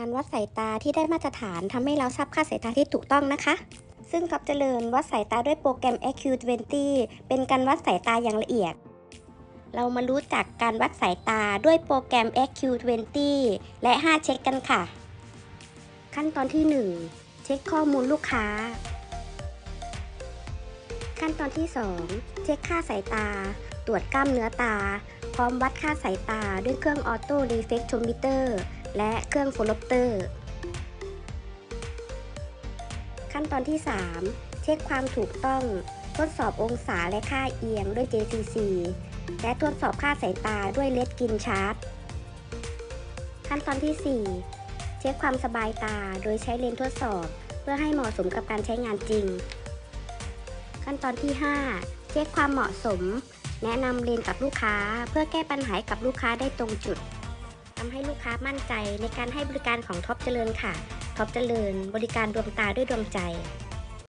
การวัดสายตาที่ได้มาตรฐานทำให้เราทราบค่าสายตาที่ถูกต้องนะคะ ซึ่งท็อปเจริญวัดสายตาด้วยโปรแกรม AQ20 เป็นการวัดสายตาอย่างละเอียด เรามารู้จักการวัดสายตาด้วยโปรแกรม AQ20 และ 5 เช็คกันค่ะ ขั้นตอนที่ 1 เช็คข้อมูลลูกค้า ขั้นตอนที่ 2 เช็คค่าสายตา ตรวจกล้ามเนื้อตา พร้อมวัดค่าสายตาด้วยเครื่องออโต้รีเฟกโทมิเตอร์ และเครื่องโฟลอปเตอร์ ขั้นตอนที่ 3 เช็คความถูกต้อง ทดสอบองศาและค่าเอียงด้วย JCC และทดสอบค่าสายตาด้วยเลดกินชาร์ตขั้นตอนที่ 4 เช็คความสบายตาโดยใช้เลนส์ทดสอบ เพื่อให้เหมาะสมกับการใช้งานจริง ขั้นตอนที่ 5 เช็คความเหมาะสม แนะนำเลนส์กับลูกค้าเพื่อแก้ปัญหากับลูกค้าได้ตรงจุด ทำให้ลูกค้ามั่นใจในการให้บริการของท็อปเจริญค่ะท็อปเจริญ บริการดวงตาด้วยดวงใจ